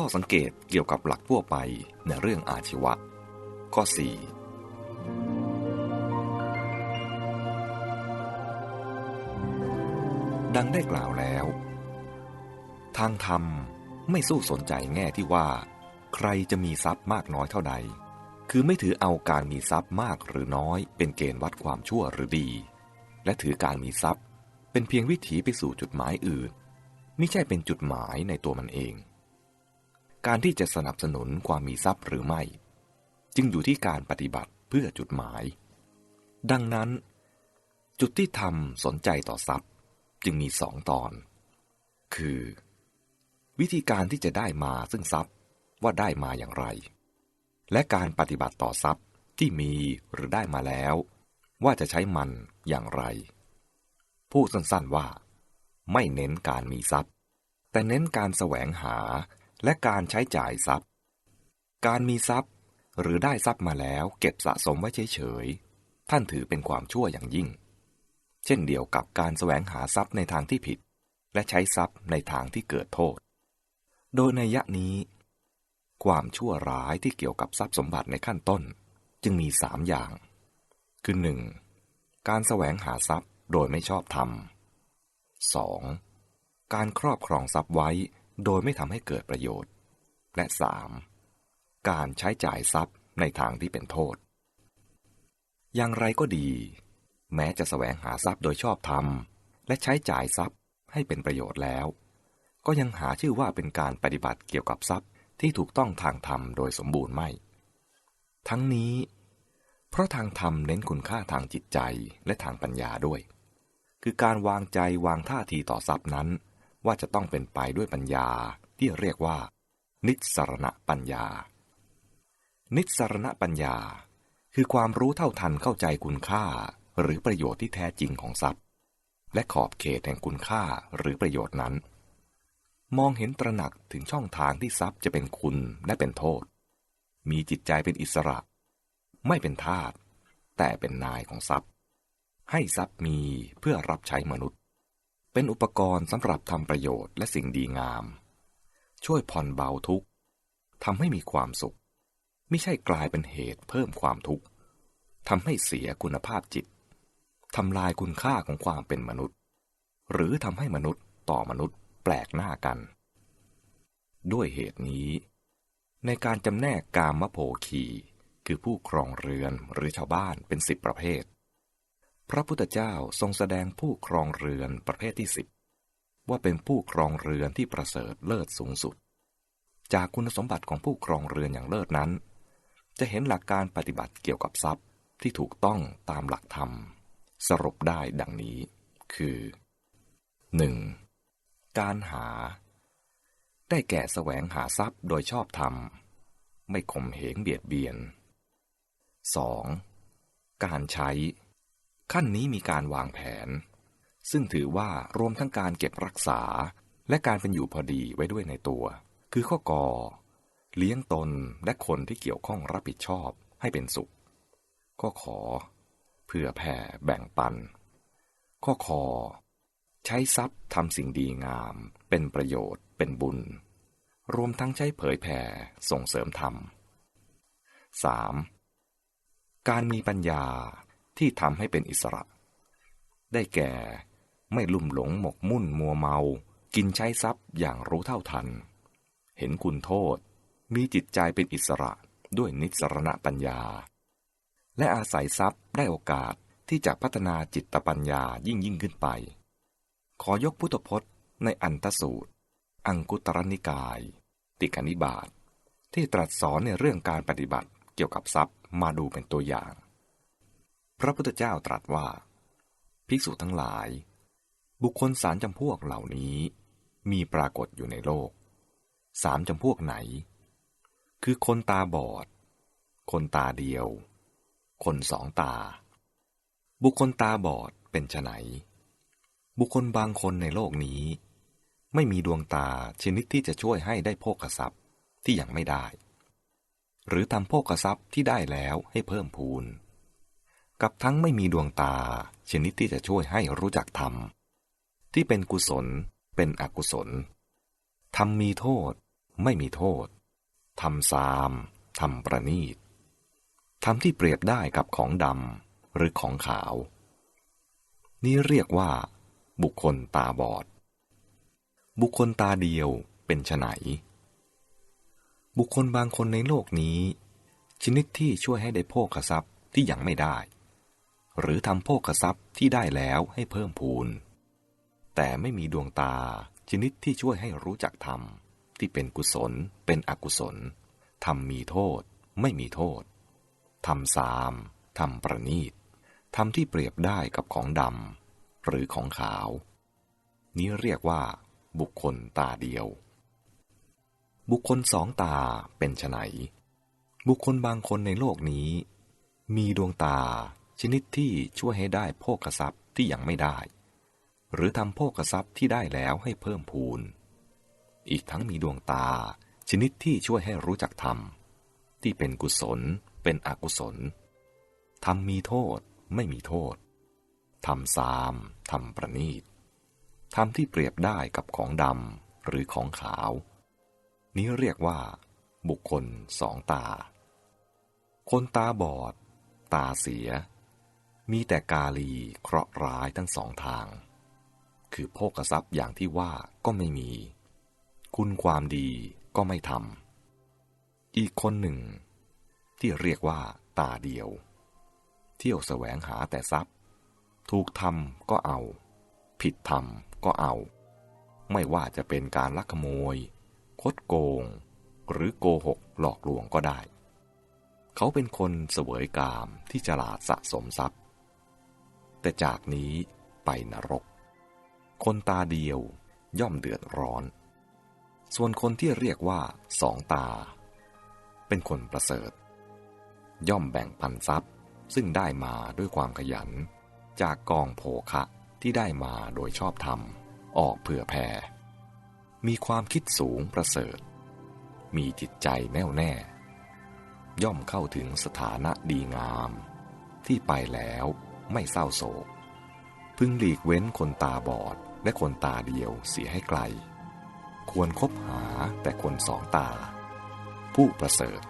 ข้อสังเกตเกี่ยวกับหลักทั่วไปในเรื่องอาชีวะ ข้อ 4 ดังได้กล่าวแล้ว ทางธรรมไม่สู้สนใจแง่ที่ว่า ใครจะมีทรัพย์มากน้อยเท่าใด คือไม่ถือเอาการมีทรัพย์มากหรือน้อยเป็นเกณฑ์วัดความชั่วหรือดี และถือการมีทรัพย์ เป็นเพียงวิถีไปสู่จุดหมายอื่นไม่ใช่เป็นจุดหมายในตัวมันเอง การที่จะสนับสนุนความมีทรัพย์หรือไม่ จึงอยู่ที่การปฏิบัติเพื่อจุดหมาย ดังนั้น จุดที่ทำสนใจต่อทรัพย์จึงมีสองตอน คือ วิธีการที่จะได้มาซึ่งทรัพย์ว่าได้มาอย่างไร และการปฏิบัติต่อทรัพย์ที่มีหรือได้มาแล้ว ว่าจะใช้มันอย่างไร พูดสั้นๆว่า ไม่เน้นการมีทรัพย์ แต่เน้นการแสวงหา และการใช้จ่ายทรัพย์ การมีทรัพย์ หรือได้ทรัพย์มาแล้วเก็บสะสมไว้เฉยๆ ท่านถือเป็นความชั่วอย่างยิ่ง เช่นเดียวกับการแสวงหาทรัพย์ในทางที่ผิด และใช้ทรัพย์ในทางที่เกิดโทษ โดยในยะนี้ ความชั่วร้ายที่เกี่ยวกับทรัพย์สมบัติในขั้นต้นจึงมีสามอย่าง คือหนึ่งการแสวงหาทรัพย์โดยไม่ชอบธรรม 2. การครอบครองทรัพย์ไว้ โดยไม่ทำให้เกิดประโยชน์ และ 3. การใช้จ่ายทรัพย์ในทางที่เป็นโทษ อย่างไรก็ดี แม้จะแสวงหาทรัพย์โดยชอบธรรม และใช้จ่ายทรัพย์ให้เป็นประโยชน์แล้ว ก็ยังหาชื่อว่าเป็นการปฏิบัติเกี่ยวกับทรัพย์ที่ถูกต้องทางธรรมโดยสมบูรณ์ไม่ ทั้งนี้ เพราะทางธรรมเน้นคุณค่าทางจิตใจและทางปัญญาด้วย คือการวางใจวางท่าทีต่อทรัพย์นั้น ว่าจะต้องเป็นไปด้วยปัญญาที่เรียกว่า นิสรณปัญญา นิสรณปัญญา คือความรู้เท่าทันเข้าใจคุณค่า หรือประโยชน์ที่แท้จริงของทรัพย์ และขอบเขตแห่งคุณค่าหรือประโยชน์นั้น มองเห็นตระหนักถึงช่องทางที่ทรัพย์จะเป็นคุณและเป็นโทษ มีจิตใจเป็นอิสระ ไม่เป็นทาสแต่เป็นนายของทรัพย์ ให้ทรัพย์มีเพื่อรับใช้มนุษย์ เป็นอุปกรณ์สำหรับทำประโยชน์และสิ่งดีงาม ช่วยผ่อนเบาทุกข์ทำให้มีความสุข ไม่ใช่กลายเป็นเหตุเพิ่มความทุกข์ทำให้เสียคุณภาพจิตทำลายคุณค่าของความเป็นมนุษย์ หรือทำให้มนุษย์ต่อมนุษย์แปลกหน้ากัน ด้วยเหตุนี้ ในการจำแนกกามโภคี คือผู้ครองเรือนหรือชาวบ้านเป็นสิบประเภท พระพุทธเจ้าทรงแสดงผู้ครองเรือนประเภทที่สิบว่าเป็นผู้ครองเรือนที่ประเสริฐเลิศสูงสุด จากคุณสมบัติของผู้ครองเรือนอย่างเลิศนั้น จะเห็นหลักการปฏิบัติเกี่ยวกับทรัพย์ที่ถูกต้องตามหลักธรรม สรุปได้ดังนี้ คือ 1. การหา ได้แก่แสวงหาทรัพย์โดยชอบธรรม ไม่ข่มเหงเบียดเบียน 2. การใช้ ขั้นนี้มีการวางแผน ซึ่งถือว่ารวมทั้งการเก็บรักษา และการเป็นอยู่พอดีไว้ด้วยในตัว คือข้อกอเลี้ยงตนและคนที่เกี่ยวข้องรับผิดชอบให้เป็นสุข ข้อขอเพื่อแผ่แบ่งปัน ข้อคอใช้ทรัพย์ทำสิ่งดีงาม เป็นประโยชน์ เป็นบุญ รวมทั้งใช้เผยแผ่ ส่งเสริมธรรม 3. การมีปัญญา ที่ทำให้เป็นอิสระ ได้แก่ไม่ลุ่มหลงหมกมุ่นมัวเมา กินใช้ทรัพย์อย่างรู้เท่าทัน เห็นคุณโทษ มีจิตใจเป็นอิสระด้วยนิสรณปัญญา และอาศัยทรัพย์ได้โอกาสที่จะพัฒนาจิตปัญญายิ่งยิ่งขึ้นไป ขอยกพุทธพจน์ในอันตสูตร อังกุตรนิกาย ติกนิบาตทที่ตรัสสอนในเรื่องการปฏิบัติเกี่ยวกับทรัพย์มาดูเป็นตัวอย่าง พระพุทธเจ้าตรัสว่า ภิกษุทั้งหลาย บุคคลสามจำพวกเหล่านี้ มีปรากฏอยู่ในโลก สามจำพวกไหน คือคนตาบอด คนตาเดียว คนสองตา บุคคลตาบอดเป็นไนบุคคลบางคนในโลกนี้ ไม่มีดวงตาชนิดที่จะช่วยให้ได้โภคทรัพย์ที่ยังไม่ได้ หรือทำโภคทรัพย์ที่ได้แล้วให้เพิ่มพูน กับทั้งไม่มีดวงตา ชนิดที่จะช่วยให้รู้จักธรรม ที่เป็นกุศลเป็นอกุศลธรรมมีโทษ ไม่มีโทษทำซามทำประนีตทำที่เปรียบได้กับของดำหรือของขาว นี้เรียกว่า บุคคลตาบอด บุคคลตาเดียวเป็นไฉนบุคคลบางคนในโลกนี้ ชนิดที่ช่วยให้ได้โภคทรัพย์ที่ยังไม่ได้ หรือทำโภคทรัพย์ที่ได้แล้วให้เพิ่มพูน แต่ไม่มีดวงตาชนิดที่ช่วยให้รู้จักธรรม ที่เป็นกุศล เป็นอกุศลทำมีโทษ ไม่มีโทษทำสามทำประนีตทำที่เปรียบได้กับของดำหรือของขาว นี้เรียกว่า บุคคลตาเดียว บุคคลสองตาเป็นไฉนบุคคลบางคนในโลกนี้ มีดวงตา ชนิดที่ช่วยให้ได้โภคทรัพย์ที่ยังไม่ได้ หรือทำโภคทรัพย์ที่ได้แล้วให้เพิ่มพูน อีกทั้งมีดวงตา ชนิดที่ช่วยให้รู้จักธรรม ที่เป็นกุศล เป็นอกุศลทำมีโทษไม่มีโทษทำสามทำประนีตทำที่เปรียบได้กับของดำหรือของขาว นี้เรียกว่า บุคคลสองตา คนตาบอด ตาเสีย มีแต่กาลีเคราะห์ร้ายทั้งสองทาง คือโภกทรัพย์อย่างที่ว่าก็ไม่มี คุณความดีก็ไม่ทำอีกคนหนึ่ง ที่เรียกว่าตาเดียว เที่ยวแสวงหาแต่ทรัพย์ ถูกทำก็เอา ผิดทำก็เอา ไม่ว่าจะเป็นการลักขโมย คดโกง หรือโกหกหลอกลวงก็ได้ เขาเป็นคนเสวยกามที่ฉลาดสะสมทรัพย์ แต่จากนี้ไปนรก คนตาเดียวย่อมเดือดร้อน ส่วนคนที่เรียกว่าสองตา เป็นคนประเสริฐ ย่อมแบ่งปันทรัพย์ซึ่งได้มาด้วยความขยัน จากกองโภคะที่ได้มาโดยชอบธรรม ออกเผื่อแผ่ มีความคิดสูงประเสริฐ มีจิตใจแน่วแน่ ย่อมเข้าถึงสถานะดีงาม ที่ไปแล้ว ไม่เศร้าโศก พึงหลีกเว้นคนตาบอดและคนตาเดียวเสียให้ไกล ควรคบหาแต่คนสองตา ผู้ประเสริฐ